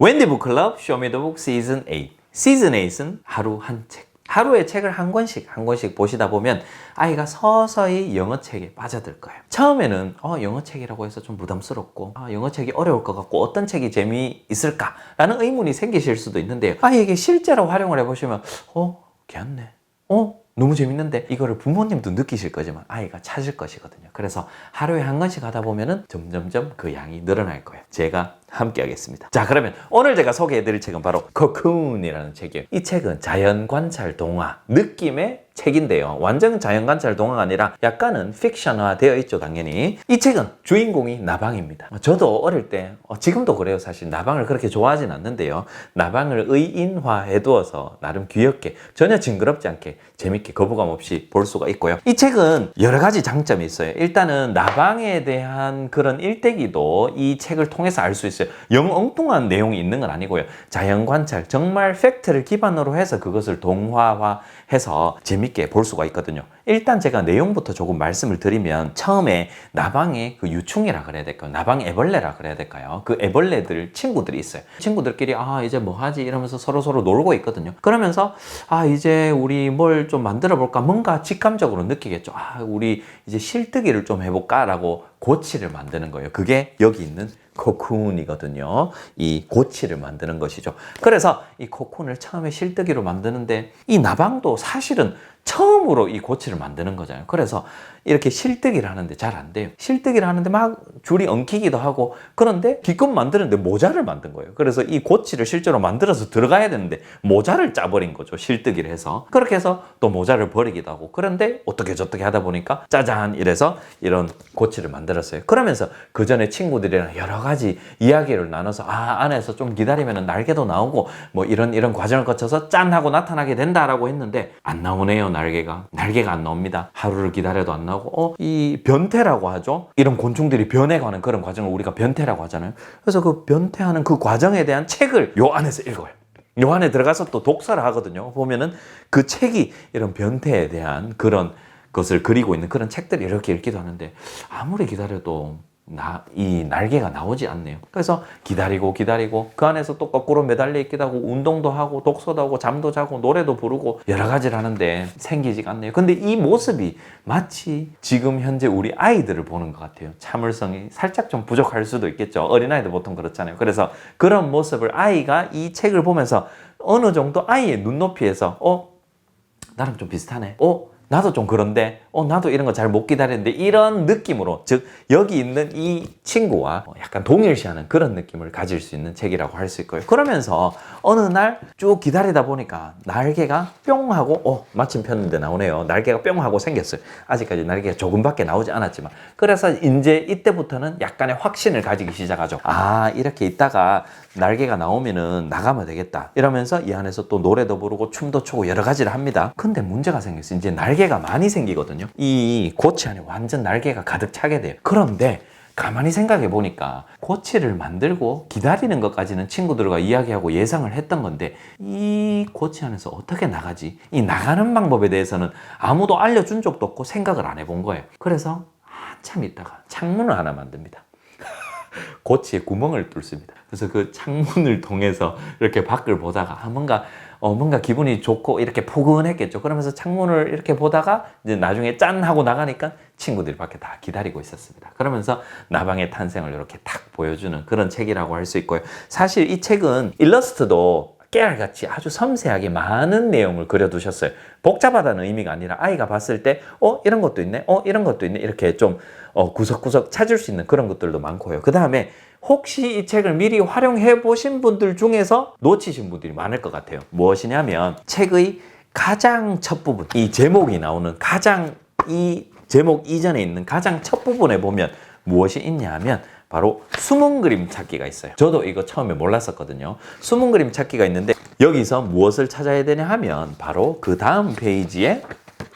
웬디 북클럽 쇼미더북 시즌 8 시즌 8은 하루 한 책. 하루에 책을 한 권씩 한 권씩 보시다 보면 아이가 서서히 영어 책에 빠져들 거예요. 처음에는 어, 영어 책이라고 해서 좀 부담스럽고 아, 영어 책이 어려울 것 같고 어떤 책이 재미있을까라는 의문이 생기실 수도 있는데요. 아이에게 실제로 활용을 해보시면 어 괜찮네. 어 너무 재밌는데 이거를 부모님도 느끼실 거지만 아이가 찾을 것이거든요. 그래서 하루에 한 권씩 하다 보면은 점점점 그 양이 늘어날 거예요. 제가 함께 하겠습니다. 자, 그러면 오늘 제가 소개해 드릴 책은 바로 코쿤이라는 책이에요. 이 책은 자연 관찰 동화 느낌의 책인데요. 완전 자연 관찰 동화가 아니라 약간은 픽션화 되어 있죠, 당연히. 이 책은 주인공이 나방입니다. 저도 어릴 때, 어, 지금도 그래요, 사실. 나방을 그렇게 좋아하진 않는데요. 나방을 의인화 해 두어서 나름 귀엽게, 전혀 징그럽지 않게, 재밌게, 거부감 없이 볼 수가 있고요. 이 책은 여러 가지 장점이 있어요. 일단은 나방에 대한 그런 일대기도 이 책을 통해서 알 수 있어요. 영 엉뚱한 내용이 있는 건 아니고요. 자연 관찰, 정말 팩트를 기반으로 해서 그것을 동화화해서 재밌게 볼 수가 있거든요. 일단 제가 내용부터 조금 말씀을 드리면 처음에 나방의 그 유충이라 그래야 될까요? 나방 애벌레라 그래야 될까요? 그 애벌레들 친구들이 있어요. 친구들끼리 아 이제 뭐 하지 이러면서 서로 서로 놀고 있거든요. 그러면서 아 이제 우리 뭘 좀 만들어 볼까? 뭔가 직감적으로 느끼겠죠. 아 우리 이제 실뜨기를 좀 해볼까라고 고치를 만드는 거예요. 그게 여기 있는 코쿤이거든요. 이 고치를 만드는 것이죠. 그래서 이 코쿤을 처음에 실뜨기로 만드는데 이 나방도 사실은 처음으로 이 고치를 만드는 거잖아요. 그래서 이렇게 실뜨기를 하는데 잘 안 돼요. 실뜨기를 하는데 막 줄이 엉키기도 하고 그런데 기껏 만드는데 모자를 만든 거예요. 그래서 이 고치를 실제로 만들어서 들어가야 되는데 모자를 짜버린 거죠. 실뜨기를 해서. 그렇게 해서 또 모자를 버리기도 하고 그런데 어떻게 저떻게 하다 보니까 짜잔 이래서 이런 고치를 만들었어요. 그러면서 그 전에 친구들이랑 여러 가지 이야기를 나눠서 아 안에서 좀 기다리면 날개도 나오고 뭐 이런 이런 과정을 거쳐서 짠 하고 나타나게 된다라고 했는데 안 나오네요 날개가 날개가 안 나옵니다. 하루를 기다려도 안 나오고 어 이 변태라고 하죠. 이런 곤충들이 변해가는 그런 과정을 우리가 변태라고 하잖아요. 그래서 그 변태하는 그 과정에 대한 책을 요 안에서 읽어요. 요 안에 들어가서 또 독서를 하거든요. 보면은 그 책이 이런 변태에 대한 그런 것을 그리고 있는 그런 책들을 이렇게 읽기도 하는데 아무리 기다려도 나, 이 날개가 나오지 않네요. 그래서 기다리고 기다리고 그 안에서 또 거꾸로 매달려 있기도 하고 운동도 하고 독서도 하고 잠도 자고 노래도 부르고 여러 가지를 하는데 생기지가 않네요. 근데 이 모습이 마치 지금 현재 우리 아이들을 보는 것 같아요. 참을성이 살짝 좀 부족할 수도 있겠죠. 어린아이들 보통 그렇잖아요. 그래서 그런 모습을 아이가 이 책을 보면서 어느 정도 아이의 눈높이에서 어? 나랑 좀 비슷하네. 어? 나도 좀 그런데, 어, 나도 이런 거 잘 못 기다리는데, 이런 느낌으로, 즉, 여기 있는 이 친구와 약간 동일시하는 그런 느낌을 가질 수 있는 책이라고 할 수 있고요. 그러면서 어느 날 쭉 기다리다 보니까 날개가 뿅 하고, 어, 마침 폈는데 나오네요. 날개가 뿅 하고 생겼어요. 아직까지 날개가 조금밖에 나오지 않았지만. 그래서 이제 이때부터는 약간의 확신을 가지기 시작하죠. 아, 이렇게 있다가 날개가 나오면은 나가면 되겠다. 이러면서 이 안에서 또 노래도 부르고 춤도 추고 여러 가지를 합니다. 근데 문제가 생겼어요. 이제 날개가 많이 생기거든요. 이 고치 안에 완전 날개가 가득 차게 돼요. 그런데 가만히 생각해 보니까 고치를 만들고 기다리는 것까지는 친구들과 이야기하고 예상을 했던 건데 이 고치 안에서 어떻게 나가지? 이 나가는 방법에 대해서는 아무도 알려준 적도 없고 생각을 안 해본 거예요. 그래서 한참 있다가 창문을 하나 만듭니다. 고치에 구멍을 뚫습니다. 그래서 그 창문을 통해서 이렇게 밖을 보다가 아, 뭔가 어, 뭔가 기분이 좋고 이렇게 포근했겠죠. 그러면서 창문을 이렇게 보다가 이제 나중에 짠 하고 나가니까 친구들이 밖에 다 기다리고 있었습니다. 그러면서 나방의 탄생을 이렇게 탁 보여주는 그런 책이라고 할 수 있고요. 사실 이 책은 일러스트도 깨알같이 아주 섬세하게 많은 내용을 그려두셨어요. 복잡하다는 의미가 아니라 아이가 봤을 때, 어, 이런 것도 있네, 어, 이런 것도 있네, 이렇게 좀 어, 구석구석 찾을 수 있는 그런 것들도 많고요. 그 다음에 혹시 이 책을 미리 활용해 보신 분들 중에서 놓치신 분들이 많을 것 같아요. 무엇이냐면 책의 가장 첫 부분, 이 제목이 나오는 가장 이 제목 이전에 있는 가장 첫 부분에 보면 무엇이 있냐면 바로 숨은 그림 찾기가 있어요. 저도 이거 처음에 몰랐었거든요. 숨은 그림 찾기가 있는데 여기서 무엇을 찾아야 되냐 하면 바로 그 다음 페이지에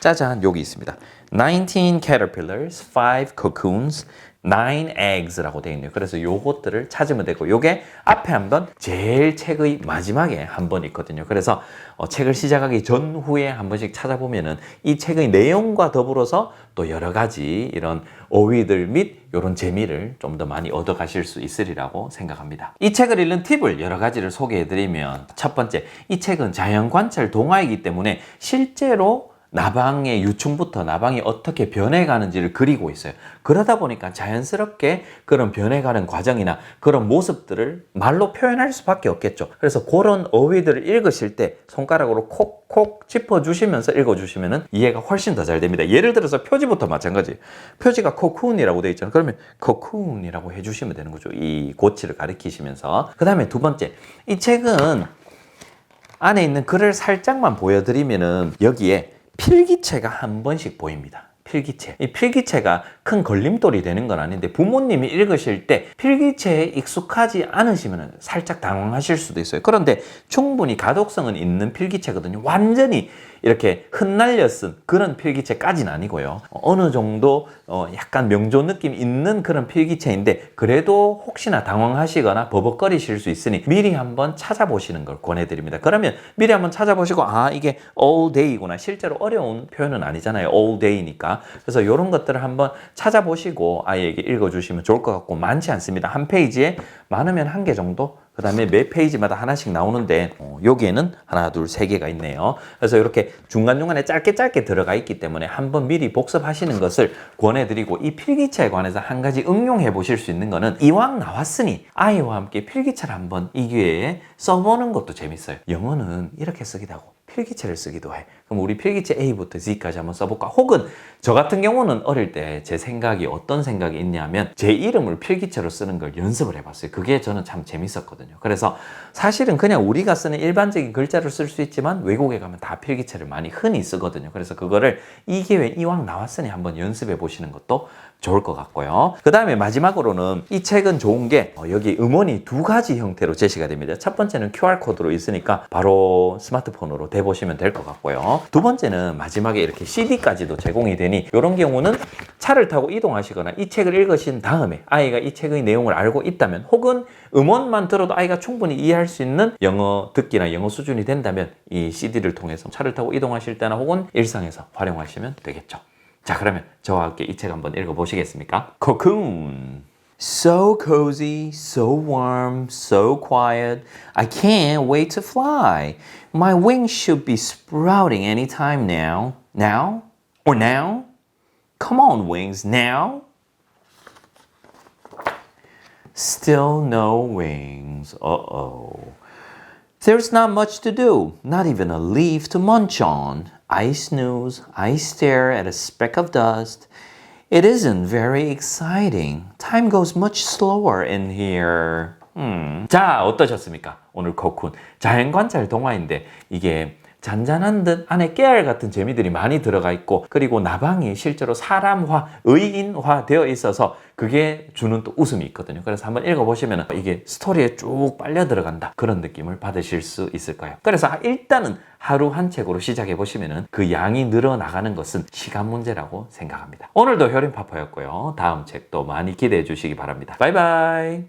짜잔 여기 있습니다. 19 caterpillars, 5 cocoons nine eggs라고 되어 있네요. 그래서 요것들을 찾으면 되고 요게 앞에 한 번 제일 책의 마지막에 한 번 있거든요. 그래서 어, 책을 시작하기 전후에 한 번씩 찾아보면은 이 책의 내용과 더불어서 또 여러 가지 이런 어휘들 및 이런 재미를 좀 더 많이 얻어 가실 수 있으리라고 생각합니다. 이 책을 읽는 팁을 여러 가지를 소개해 드리면 첫 번째, 이 책은 자연 관찰 동화이기 때문에 실제로 나방의 유충부터 나방이 어떻게 변해가는지를 그리고 있어요. 그러다 보니까 자연스럽게 그런 변해가는 과정이나 그런 모습들을 말로 표현할 수밖에 없겠죠. 그래서 그런 어휘들을 읽으실 때 손가락으로 콕콕 짚어주시면서 읽어주시면 이해가 훨씬 더 잘 됩니다. 예를 들어서 표지부터 마찬가지. 표지가 코쿤이라고 되어 있잖아요. 그러면 코쿤이라고 해주시면 되는 거죠. 이 고치를 가리키시면서. 그 다음에 두 번째. 이 책은 안에 있는 글을 살짝만 보여드리면은 여기에 필기체가 한 번씩 보입니다. 필기체. 이 필기체가 큰 걸림돌이 되는 건 아닌데 부모님이 읽으실 때 필기체에 익숙하지 않으시면 살짝 당황하실 수도 있어요. 그런데 충분히 가독성은 있는 필기체거든요. 완전히 이렇게 흩날려 쓴 그런 필기체까지는 아니고요. 어느 정도 어 약간 명조 느낌 있는 그런 필기체인데 그래도 혹시나 당황하시거나 버벅거리실 수 있으니 미리 한번 찾아보시는 걸 권해드립니다. 그러면 미리 한번 찾아보시고 아 이게 all day구나. 실제로 어려운 표현은 아니잖아요. all day니까. 그래서 이런 것들을 한번 찾아보시고 아이에게 읽어주시면 좋을 것 같고 많지 않습니다. 한 페이지에 많으면 한 개 정도 그 다음에 매 페이지마다 하나씩 나오는데 어, 여기에는 하나 둘 세 개가 있네요 그래서 이렇게 중간중간에 짧게 짧게 들어가 있기 때문에 한번 미리 복습하시는 것을 권해드리고 이 필기체에 관해서 한 가지 응용해 보실 수 있는 거는 이왕 나왔으니 아이와 함께 필기체를 한번 이 기회에 써보는 것도 재밌어요 영어는 이렇게 쓰기도 하고 필기체를 쓰기도 해. 그럼 우리 필기체 A부터 Z까지 한번 써볼까? 혹은 저 같은 경우는 어릴 때 제 생각이 어떤 생각이 있냐면 제 이름을 필기체로 쓰는 걸 연습을 해봤어요. 그게 저는 참 재밌었거든요. 그래서 사실은 그냥 우리가 쓰는 일반적인 글자를 쓸 수 있지만 외국에 가면 다 필기체를 많이 흔히 쓰거든요. 그래서 그거를 이 기회 이왕 나왔으니 한번 연습해 보시는 것도 좋을 것 같고요. 그 다음에 마지막으로는 이 책은 좋은 게 어, 여기 음원이 두 가지 형태로 제시가 됩니다. 첫 번째는 QR코드로 있으니까 바로 스마트폰으로 대보시면 될 것 같고요. 두 번째는 마지막에 이렇게 CD까지도 제공이 되니 이런 경우는 차를 타고 이동하시거나 이 책을 읽으신 다음에 아이가 이 책의 내용을 알고 있다면 혹은 음원만 들어도 아이가 충분히 이해할 수 있는 영어 듣기나 영어 수준이 된다면 이 CD를 통해서 차를 타고 이동하실 때나 혹은 일상에서 활용하시면 되겠죠. 자, 그러면 저와 함께 이 책 한번 읽어보시겠습니까? Cocoon. So cozy, so warm, so quiet. I can't wait to fly. My wings should be sprouting anytime now. Now? Or now? Come on, wings, now? Still no wings. Uh oh. There's not much to do, not even a leaf to munch on. I snooze, I stare at a speck of dust. It isn't very exciting. Time goes much slower in here. 음. 자, 어떠셨습니까? 오늘 코쿤. 자연관찰 동화인데 이게 잔잔한 듯 안에 깨알 같은 재미들이 많이 들어가 있고 그리고 나방이 실제로 사람화, 의인화 되어 있어서 그게 주는 또 웃음이 있거든요. 그래서 한번 읽어보시면 이게 스토리에 쭉 빨려 들어간다. 그런 느낌을 받으실 수 있을 거예요. 그래서 일단은 하루 한 책으로 시작해 보시면 그 양이 늘어나가는 것은 시간 문제라고 생각합니다. 오늘도 효린 파파였고요. 다음 책도 많이 기대해 주시기 바랍니다. 바이바이.